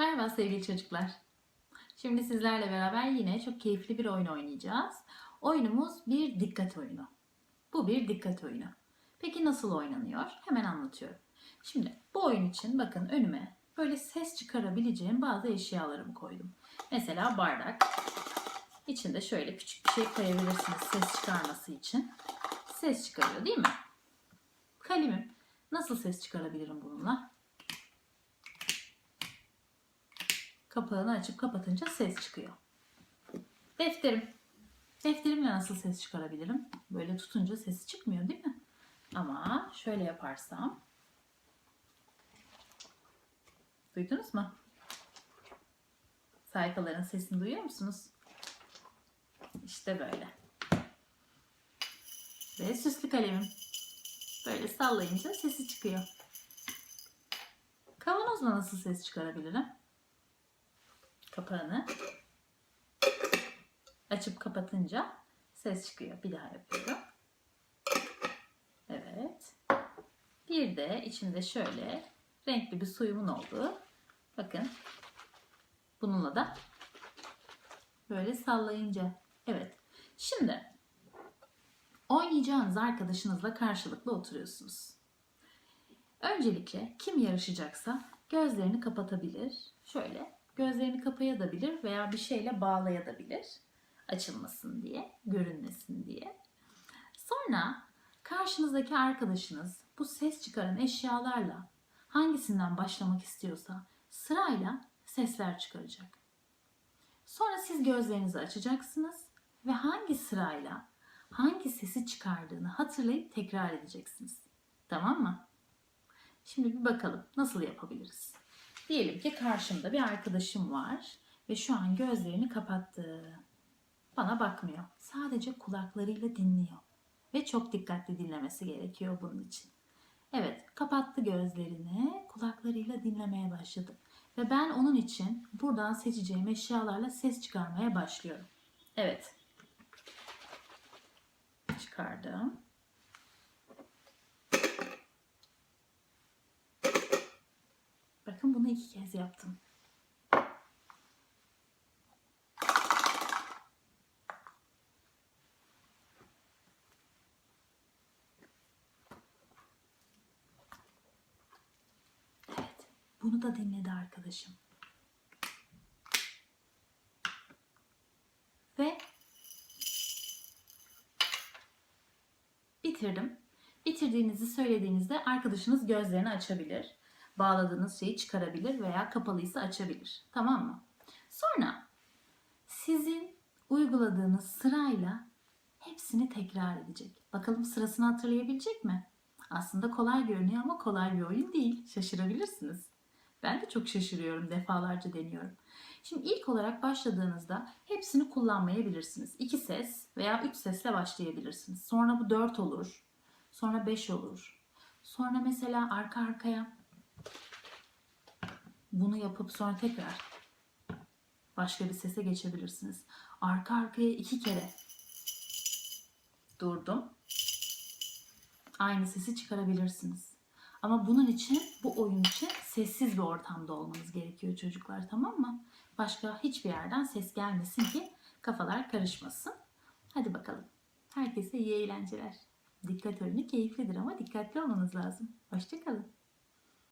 Merhaba sevgili çocuklar. Şimdi sizlerle beraber yine çok keyifli bir oyun oynayacağız. Oyunumuz bir dikkat oyunu. Bu bir dikkat oyunu. Peki nasıl oynanıyor? Hemen anlatıyorum. Şimdi bu oyun için bakın önüme böyle ses çıkarabileceğim bazı eşyalarımı koydum. Mesela bardak. İçinde şöyle küçük bir şey koyabilirsiniz ses çıkarması için. Ses çıkarıyor değil mi? Kalemim. Nasıl ses çıkarabilirim bununla? Kapağını açıp kapatınca ses çıkıyor. Defterim. Defterimle nasıl ses çıkarabilirim? Böyle tutunca sesi çıkmıyor değil mi? Ama şöyle yaparsam. Duydunuz mu? Sayfaların sesini duyuyor musunuz? İşte böyle. Ve süslü kalemim. Böyle sallayınca sesi çıkıyor. Kavanozla nasıl ses çıkarabilirim? Kapağını açıp kapatınca ses çıkıyor. Bir daha yapıyorum. Evet. Bir de içinde şöyle renkli bir suyumun olduğu. Bakın. Bununla da böyle sallayınca. Evet. Şimdi oynayacağınız arkadaşınızla karşılıklı oturuyorsunuz. Öncelikle kim yarışacaksa gözlerini kapatabilir. Şöyle gözlerini kapayabilir veya bir şeyle bağlayabilir. Açılmasın diye, görünmesin diye. Sonra karşınızdaki arkadaşınız bu ses çıkaran eşyalarla hangisinden başlamak istiyorsa sırayla sesler çıkaracak. Sonra siz gözlerinizi açacaksınız ve hangi sırayla hangi sesi çıkardığını hatırlayıp tekrar edeceksiniz. Tamam mı? Şimdi bir bakalım nasıl yapabiliriz. Diyelim ki karşımda bir arkadaşım var ve şu an gözlerini kapattı. Bana bakmıyor. Sadece kulaklarıyla dinliyor. Ve çok dikkatli dinlemesi gerekiyor bunun için. Evet, kapattı gözlerini, kulaklarıyla dinlemeye başladı. Ve ben onun için buradan seçeceğim eşyalarla ses çıkarmaya başlıyorum. Evet. Bakın bunu iki kez yaptım. Evet, bunu da dinledi arkadaşım. Ve bitirdim. Bitirdiğinizi söylediğinizde arkadaşınız gözlerini açabilir bağladığınız şeyi çıkarabilir veya kapalıysa açabilir. Tamam mı? Sonra sizin uyguladığınız sırayla hepsini tekrar edecek. Bakalım sırasını hatırlayabilecek mi? Aslında kolay görünüyor ama kolay bir oyun değil. Şaşırabilirsiniz. Ben de çok şaşırıyorum. Defalarca deniyorum. Şimdi ilk olarak başladığınızda hepsini kullanmayabilirsiniz. İki ses veya üç sesle başlayabilirsiniz. Sonra bu dört olur. Sonra beş olur. Sonra mesela arka arkaya bunu yapıp sonra tekrar başka bir sese geçebilirsiniz. Arka arkaya iki kere durdum. Aynı sesi çıkarabilirsiniz. Ama bunun için bu oyun için sessiz bir ortamda olmanız gerekiyor çocuklar tamam mı? Başka hiçbir yerden ses gelmesin ki kafalar karışmasın. Hadi bakalım. Herkese iyi eğlenceler. Dikkat oyunu keyiflidir ama dikkatli olmanız lazım. Hoşçakalın.